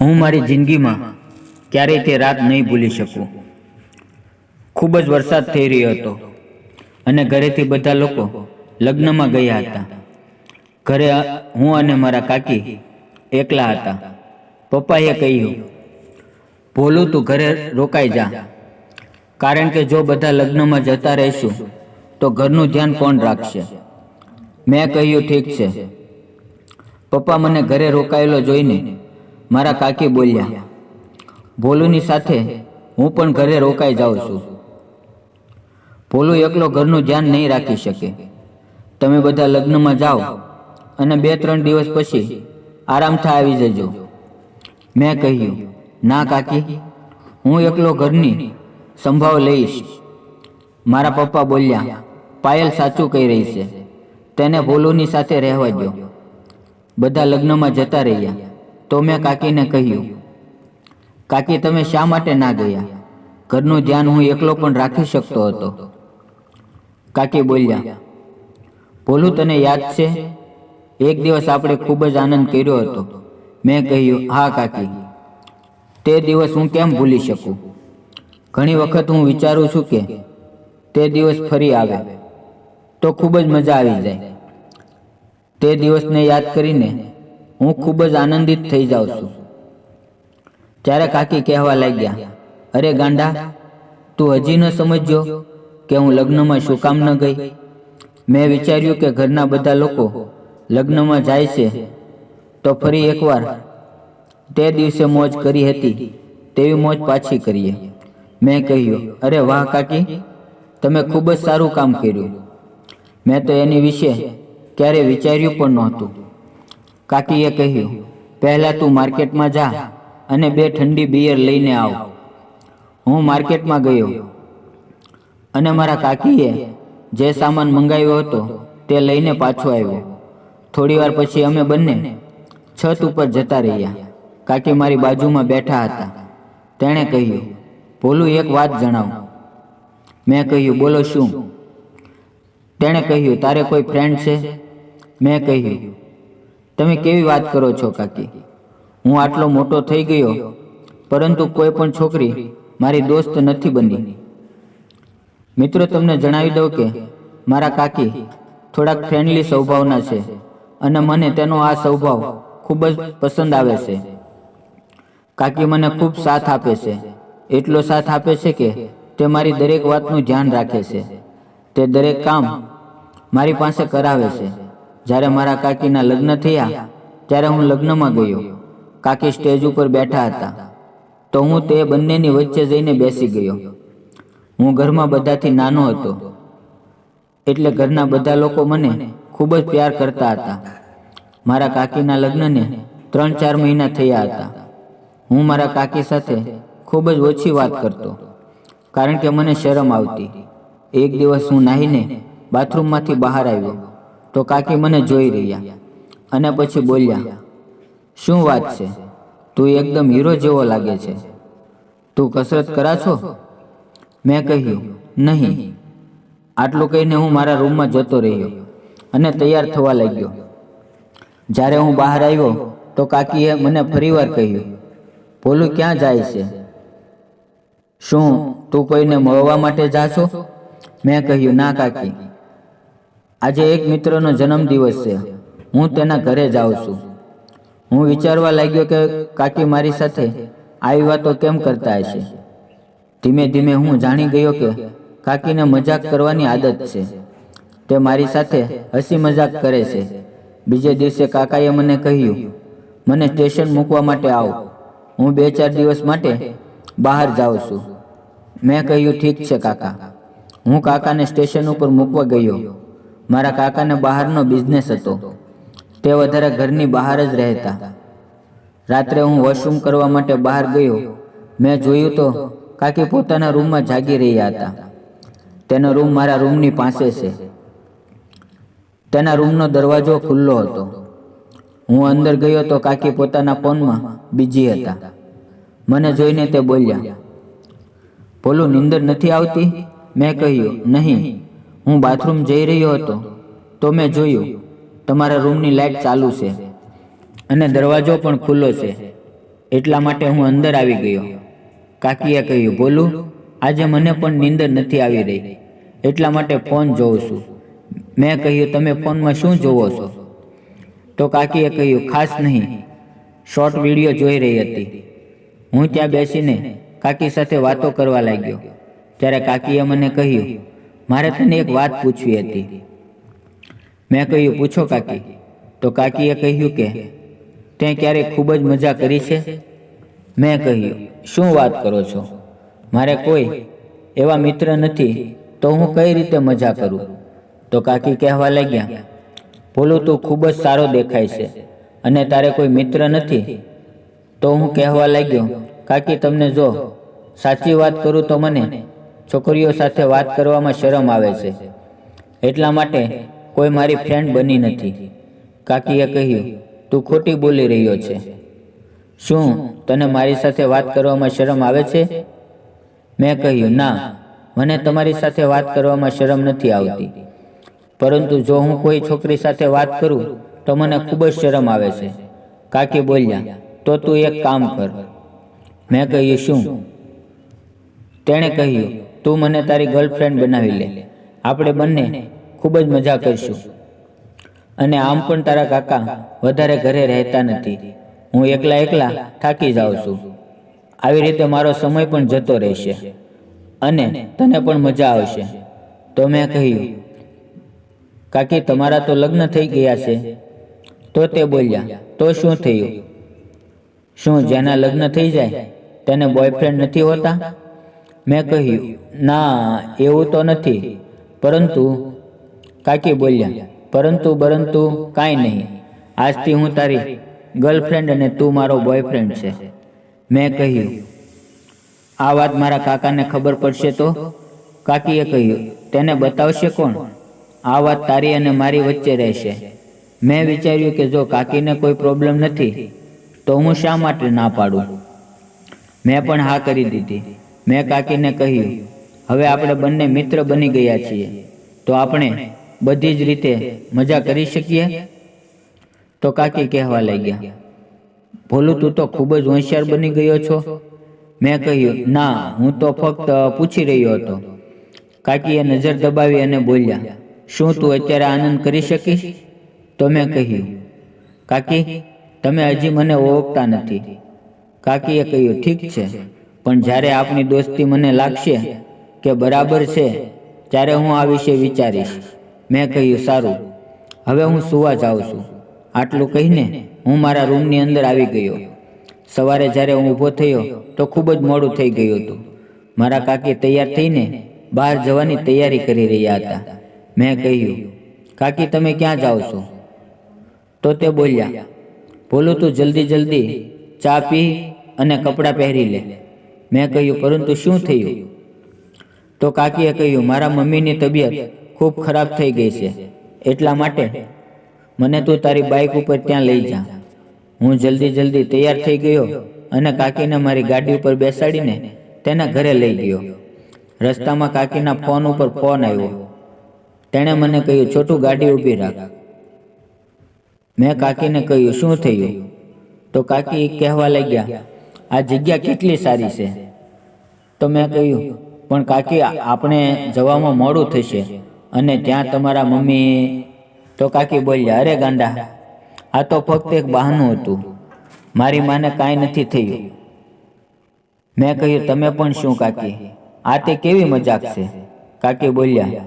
હું મારી જિંદગીમાં ક્યારેય તે રાત નહીં ભૂલી શકું. ખૂબ જ વરસાદ થઈ રહ્યો હતો અને ઘરેથી બધા લોકો લગ્નમાં ગયા હતા. ઘરે હું અને મારા કાકી એકલા હતા. પપ્પાએ કહ્યું, ભોલું, તું ઘરે રોકાઈ જા. કારણ કે જો બધા લગ્નમાં જતા રહીશું, તો ઘરનું ધ્યાન કોણ રાખશે? મેં કહ્યું, ઠીક છે. પપ્પા મને ઘરે રોકાયેલો જોઈને મારા કાકી બોલ્યા, ભોલુની સાથે હું પણ ઘરે રોકાઈ જાઉં છું. ભોલું એકલો ઘરનું ધ્યાન નહીં રાખી શકે. તમે બધા લગ્નમાં જાઓ અને બે ત્રણ દિવસ પછી આરામથી આવી જજો. મેં કહ્યું, ના કાકી, હું એકલો ઘરની સંભાવ લઈશ. મારા પપ્પા બોલ્યા, પાયલ સાચું કહી રહી છે. તેને ભોલુની સાથે રહેવા દો બધા લગ્નમાં જતા રહ્યા. તો મેં કાકીને કહ્યું કાકી તમે શા માટે ના ગયા? ઘરનું ધ્યાન હું એકલો પણ રાખી શકતો હતો. કાકી બોલ્યા ભોલું તને યાદ છે? એક દિવસ આપણે ખૂબ જ આનંદ કર્યો હતો. મેં કહ્યું હા કાકી. તે દિવસ હું કેમ ભૂલી શકું? ઘણી વખત હું વિચારું છું કે તે દિવસ ફરી આવે તો ખૂબ જ મજા આવી જાય. તે દિવસને યાદ કરીને હું ખૂબ જ આનંદિત થઈ જાઉં છું. ત્યારે કાકી કહેવા લાગ્યા, અરે ગાંડા, તું હજી ન સમજ્યો કે હું લગ્નમાં શું કામ ન ગઈ? મેં વિચાર્યું કે ઘરના બધા લોકો લગ્નમાં જાય છે. તો ફરી એકવાર તે દિવસે મોજ કરી હતી, તેવી મોજ પાછી કરીએ. મેં કહ્યું, અરે વાહ કાકી, તમે ખૂબ જ સારું કામ કર્યું. મેં તો એની વિશે ક્યારેય વિચાર્યું પણ નહોતું. કાકીએ કહ્યું, પહેલાં તું માર્કેટમાં જા અને બે ઠંડી બિયર લઈને આવ. હું માર્કેટમાં ગયો અને મારા કાકીએ જે સામાન મંગાવ્યો હતો તે લઈને પાછો આવ્યો. થોડી વાર પછી અમે બંને છત ઉપર જતા રહ્યા. કાકી મારી બાજુમાં બેઠા હતા. તેણે કહ્યું, ભોલું, એક વાત જણાવો. મેં કહ્યું, બોલો શું? તેણે કહ્યું, તારે કોઈ ફ્રેન્ડ છે? મેં કહ્યું તમે કેવી વાત કરો છો, કાકી? હું આટલો મોટો થઈ ગયો, પરંતુ કોઈ પણ છોકરી મારી દોસ્ત નથી બની. મિત્રો, તમને જણાવી દઉં કે મારા કાકી થોડાક ફ્રેન્ડલી સ્વભાવના છે અને મને તેનો આ સ્વભાવ ખૂબ જ પસંદ આવે છે. કાકી મને ખૂબ સાથ આપે છે. એટલો સાથ આપે છે કે તે મારી દરેક વાતનું ધ્યાન રાખે છે. તે દરેક કામ મારી પાસે કરાવે છે. જ્યારે મારા કાકીના લગ્ન થયા, ત્યારે હું લગ્નમાં ગયો. કાકી સ્ટેજ ઉપર બેઠા હતા. તો હું તે બંનેની વચ્ચે જઈને બેસી ગયો. હું ઘરમાં બધાથી નાનો હતો. એટલે ઘરના બધા લોકો મને ખૂબ જ પ્યાર કરતા હતા. મારા કાકીના લગ્નને ત્રણ ચાર મહિના થયા હતા. હું મારા કાકી સાથે ખૂબ જ ઓછી વાત કરતો, કારણ કે મને શરમ આવતી. એક દિવસ હું નાહીને બાથરૂમમાંથી બહાર આવ્યો. તો કાકી મને જોઈ રહ્યા અને પછી બોલ્યા, શું વાત છે? તું એકદમ હીરો જેવો લાગે છે. તું કસરત કરા છો? મેં કહ્યું, નહીં. આટલું કહીને હું મારા રૂમમાં જતો રહ્યો અને તૈયાર થવા લાગ્યો. જ્યારે હું બહાર આવ્યો તો કાકીએ મને ફરીવાર કહ્યું ભોલું ક્યાં જાય છે? શું તું કોઈને મળવા માટે જા છો? મેં કહ્યું, ના કાકી. આજે એક મિત્રનો જન્મદિવસ છે. હું તેના ઘરે જાઉં છું. હું વિચારવા લાગ્યો કે કાકી મારી સાથે આવી વાતો કેમ કરતા હશે? ધીમે ધીમે હું જાણી ગયો કે કાકીને મજાક કરવાની આદત છે. તે મારી સાથે હસી મજાક કરે છે. બીજે દિવસે કાકાએ મને કહ્યું, મને સ્ટેશન મૂકવા માટે આવો. હું બે ચાર દિવસ માટે બહાર જાઉં છું. મેં કહ્યું, ઠીક છે કાકા. હું કાકાને સ્ટેશન ઉપર મૂકવા ગયો. મારા કાકાને બહારનો બિઝનેસ હતો. તે વધારે ઘરની બહાર જ રહેતા. રાત્રે હું વોશરૂમ કરવા માટે બહાર ગયો. મેં જોયું તો કાકી પોતાના રૂમમાં જાગી રહ્યા હતા. તેનો રૂમ મારા રૂમની પાસે છે. તેના રૂમનો દરવાજો ખુલ્લો હતો. હું અંદર ગયો તો કાકી પોતાના ફોનમાં બીજી હતા. મને જોઈને તે બોલ્યા, બોલું, નિંદર નથી આવતી? મેં કહ્યું, નહીં. હું બાથરૂમ જઈ રહ્યો હતો, તો મેં જોયું, તમારા રૂમની લાઇટ ચાલુ છે અને દરવાજો પણ ખુલ્લો છે. એટલા માટે હું અંદર આવી ગયો. કાકીએ કહ્યું, બોલું, આજે મને પણ નીંદર નથી આવી રહી. એટલા માટે ફોન જોઉં છું. મેં કહ્યું, તમે ફોનમાં શું જોવો છો? તો કાકીએ કહ્યું, ખાસ નહીં, શોર્ટ વીડિયો જોઈ રહી હતી. હું ત્યાં બેસીને કાકી સાથે વાતો કરવા લાગ્યો. ત્યારે કાકીએ મને કહ્યું મારે તને એક વાત પૂછવી હતી. મેં કહ્યું પૂછો કાકી. તો કાકીએ કહ્યું કે તે ક્યારેક ખૂબ જ મજા કરી છે. મેં કહ્યું શું વાત કરો છો? મારે કોઈ એવા મિત્ર નથી. તો હું કઈ રીતે મજા કરું? તો કાકી કહેવા લાગ્યા બોલું તું ખૂબ જ સારો દેખાય છે અને તારે કોઈ મિત્ર નથી. તો હું કહેવા લાગ્યો કાકી તમને જો સાચી વાત કરું તો મને. છોકરીઓ સાથે વાત કરવામાં શરમ આવે છે. એટલા માટે કોઈ મારી ફ્રેન્ડ બની નથી. કાકીએ કહ્યું તું ખોટી બોલી રહ્યો છે. શું તને મારી સાથે વાત કરવામાં શરમ આવે છે? મેં કહ્યું ના મને તમારી સાથે વાત કરવામાં શરમ નથી આવતી. પરંતુ જો હું કોઈ છોકરી સાથે વાત કરું તો મને ખૂબ જ શરમ આવે છે. કાકી બોલ્યા તો તું એક કામ કર. મેં કહ્યું શું? તેણે કહ્યું તું મને તારી ગર્લફ્રેન્ડ બનાવી લે. આપણે બંને ખૂબ જ મજા કરીશું. અને આમ પણ તારા કાકા વધારે ઘરે રહેતા નથી. હું એકલા એકલા થાકી જાઉં છું. આવી રીતે મારો સમય પણ જતો રહેશે. અને તને પણ મજા આવશે. તો મેં કહ્યું, કાકી, તમારા તો લગ્ન થઈ ગયા છે. તો તે બોલ્યા, તો શું થયું? શું જેના લગ્ન થઈ જાય, તેને બોયફ્રેન્ડ નથી હોતા? મેં કહ્યું ના એવું તો નથી. પરંતુ કાકી બોલ્યા પરંતુ પરંતુ કાંઈ નહીં. આજથી હું તારી ગર્લફ્રેન્ડ અને તું મારો બોયફ્રેન્ડ છે. મેં કહ્યું આ વાત મારા કાકાને ખબર પડશે તો? કાકીએ કહ્યું તેને બતાવશે કોણ? આ વાત તારી અને મારી વચ્ચે રહેશે. મેં વિચાર્યું કે જો કાકીને કોઈ પ્રોબ્લેમ નથી તો હું શા માટે ના પાડું? મેં પણ હા કરી દીધી. મેં કાકીને કહ્યું, હવે આપણે બંને મિત્ર બની ગયા છીએ. તો આપણે બધી જ રીતે મજા કરી શકીએ? તો કાકી કહેવા લાગ્યા, ભોલું, તું તો ખૂબ જ હોશિયાર બની ગયો છો. મેં કહ્યું, ના, હું તો ફક્ત પૂછી રહ્યો હતો. કાકીએ નજર દબાવી અને બોલ્યા, શું તું અત્યારે આનંદ કરી શકીશ? તો મેં કહ્યું, કાકી, તમે હજી મને ઓળખતા નથી. કાકીએ કહ્યું, ઠીક છે. પણ જ્યારે આપની દોસ્તી મને લાગશે કે બરાબર છે, ત્યારે હું આ વિશે વિચારીશ. મેં કહ્યું, સારું. હવે હું સુવા જાઉં છું. આટલું કહીને હું મારા રૂમની અંદર આવી ગયો. સવારે જ્યારે હું ઊભો થયો, તો ખૂબ જ મોડું થઈ ગયું હતું. મારા કાકી તૈયાર થઈને બહાર જવાની તૈયારી કરી રહ્યા હતા. મેં કહ્યું, કાકી, તમે ક્યાં જાઓ છો? તો તે બોલ્યા, બોલું તું જલ્દી જલ્દી ચા પી અને કપડાં પહેરી લે. મેં કહ્યું, પરંતુ શું થયું? તો કાકીએ કહ્યું, મારા મમ્મીની તબિયત ખૂબ ખરાબ થઈ ગઈ છે. એટલા માટે મને તું તારી બાઇક ઉપર ત્યાં લઈ જા. હું જલ્દી જલ્દી તૈયાર થઈ ગયો અને કાકીને મારી ગાડી ઉપર બેસાડીને તેના ઘરે લઈ ગયો. રસ્તામાં કાકીના ફોન ઉપર ફોન આવ્યો. તેણે મને કહ્યું, છોટું ગાડી ઊભી રાખ. મેં કાકીને કહ્યું, શું થયું? તો કાકી કહેવા લાગ્યા આ જગ્યા કેટલી સારી છે? તો મેં કહ્યું, પણ કાકી, આપણે જવામાં મોડું થશે અને ત્યાં તમારા મમ્મી તો કાકી બોલ્યા, અરે ગાંડા, આ તો ફક્ત એક બહાનું હતું. મારી માને કાંઈ નથી થયું. મેં કહ્યું, તમે પણ શું કાકી? આ તે કેવી મજાક છે? કાકી બોલ્યા,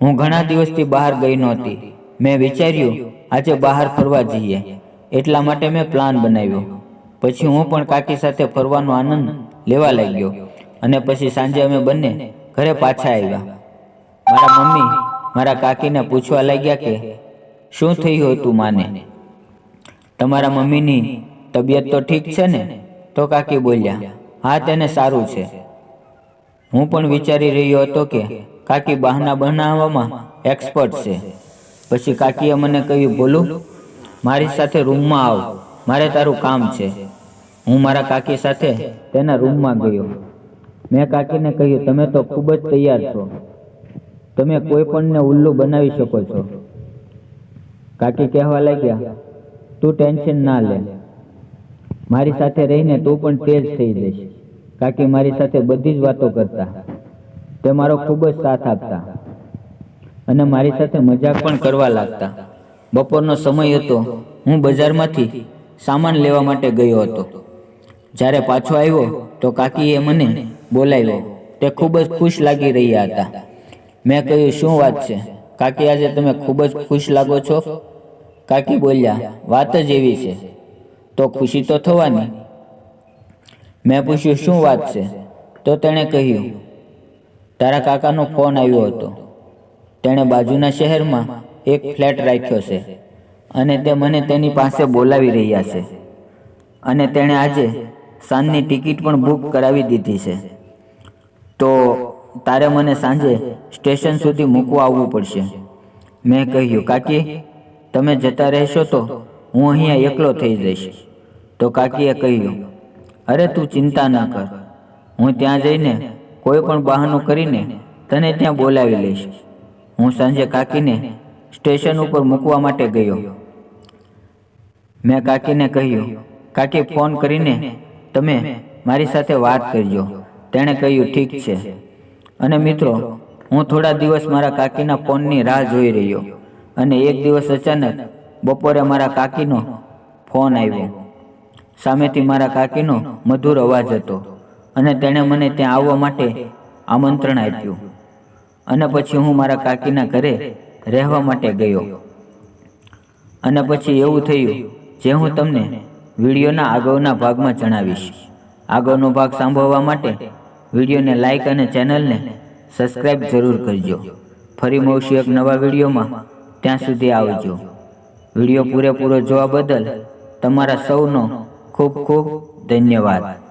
હું ઘણા દિવસથી બહાર ગઈ નહોતી. મેં વિચાર્યું, આજે બહાર ફરવા જઈએ. એટલા માટે મેં પ્લાન બનાવ્યો. પછી હું પણ કાકી સાથે ફરવાનો આનંદ લેવા લાગ્યો. અને પછી સાંજે અમે બંને ઘરે પાછા આવ્યા. મારા મમ્મી મારા કાકીને પૂછવા લાગ્યા કે, શું થયું હતું માને? તમારા મમ્મીની તબિયત તો ઠીક છે ને? તો કાકી બોલ્યા, હા, તેને સારું છે. હું પણ વિચારી રહ્યો હતો કે, કાકી બહાના બનાવવામાં એક્સપર્ટ છે. પછી કાકીએ મને કહ્યું, બોલું, મારી સાથે રૂમમાં આવ. મારે તારું કામ છે. હું મારા કાકી સાથે તેના રૂમમાં ગયો. મેં કાકીને કહ્યું, તમે તો ખૂબ જ તૈયાર છો. તમે કોઈ પણને ઉલ્લુ બનાવી શકો છો. કાકી કહેવા લાગ્યા, તું ટેન્શન ના લે. મારી સાથે રહીને તું પણ તેજ થઈ જઈશ. કાકી મારી સાથે બધી જ વાતો કરતા. તે મારો ખૂબ જ સાથ આપતા. અને મારી સાથે મજાક પણ કરવા લાગતા. બપોરનો સમય હતો. હું બજારમાંથી સામાન લેવા માટે ગયો હતો. જ્યારે પાછો આવ્યો તો કાકીએ મને બોલાવ્યો. તે ખૂબ જ ખુશ લાગી રહ્યા હતા. મેં કહ્યું, શું વાત છે? કાકી, આજે તમે ખૂબ જ ખુશ લાગો છો? કાકી બોલ્યા, વાત જ એવી છે. તો ખુશી તો થવાની. મેં પૂછ્યું, શું વાત છે? તો તેણે કહ્યું, તારા કાકાનો ફોન આવ્યો હતો. તેણે બાજુના શહેરમાં એક ફ્લેટ રાખ્યો છે અને તે મને તેની પાસે બોલાવી રહ્યા છે. અને તેણે આજે સાંજની ટિકિટ પણ બુક કરાવી દીધી છે. તો તારે મને સાંજે સ્ટેશન સુધી મૂકવા આવવું પડશે. મેં કહ્યું કાકી તમે જતા રહેશો તો હું અહીંયા એકલો થઈ જઈશ. તો કાકીએ કહ્યું અરે તું ચિંતા ના કર. હું ત્યાં જઈને કોઈ પણ બહાનું કરીને તને ત્યાં બોલાવી લઈશ. હું સાંજે કાકીને સ્ટેશન ઉપર મૂકવા માટે ગયો. મેં કાકીને કહ્યું કાકી ફોન કરીને તમે મારી સાથે વાત કરજો. તેણે કહ્યું ઠીક છે. અને મિત્રો હું થોડા દિવસ મારા કાકીના ફોનની રાહ જોઈ રહ્યો. અને એક દિવસ અચાનક બપોરે મારા કાકીનો ફોન આવ્યો. સામેથી મારા કાકીનો મધુર અવાજ હતો. અને તેણે મને ત્યાં આવવા માટે આમંત્રણ આપ્યું. અને પછી હું મારા કાકીના ઘરે રહેવા માટે ગયો. અને પછી એવું થયું જે હું તમને વિડીયોના આગળના ભાગમાં જણાવીશ. આગળનો ભાગ સાંભળવા માટે વિડીયોને લાઇક અને ચેનલને સબસ્ક્રાઈબ જરૂર કરજો. ફરી મળશું એક નવા વિડીયોમાં. ત્યાં સુધી આવજો. વીડિયો પૂરેપૂરો જોવા બદલ તમારા સૌનો ખૂબ ખૂબ ધન્યવાદ.